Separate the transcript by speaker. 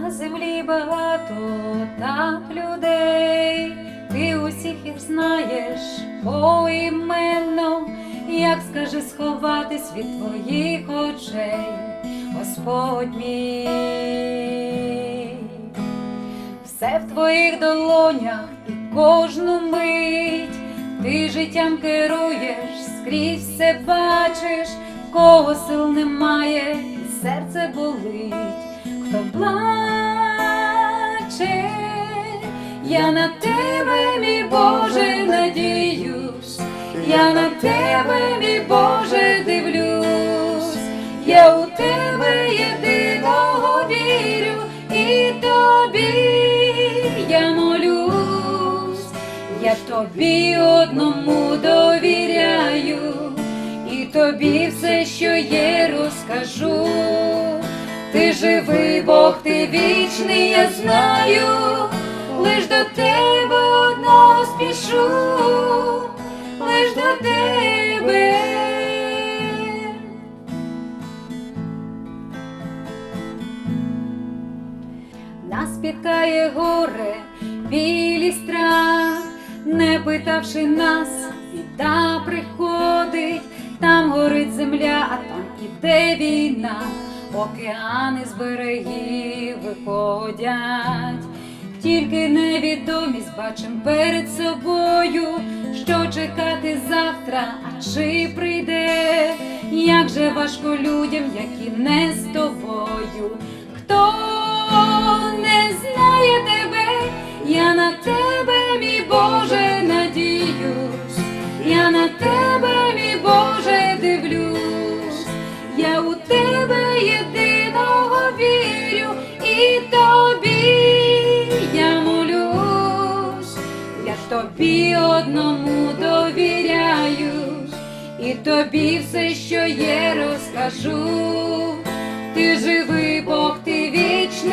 Speaker 1: На землі багато так людей, ти усіх їх знаєш поіменно, як скажи сховатись від твоїх очей, Господь мій, все в твоїх долонях і кожну мить, ти життям керуєш, скрізь все бачиш, кого сил немає, і серце болить. Хто плаче, я на тебе, мій Боже, надіюсь, я на тебе, мій Боже, дивлюсь, я у тебе єдиного вірю, і тобі. Я молюсь, я тобі одному довіряю, і тобі все, що є, розкажу. Ти живий Бог, ти вічний, я знаю, лиш до тебе одного спішу, лиш до тебе. Нас спіткає горе, білі страх, не питавши нас, біда приходить, там горить земля, а там іде війна, океани з берегів виходять, тільки невідомість бачим перед собою, що чекати завтра, а чи прийде, як же важко людям, які не з тобою. Хто не знає тебе, я на тебе, мій Боже, надіюсь, я на тебе, тобі одному довіряю, і тобі все, що є, розкажу. Ти живий Бог, ти вічний,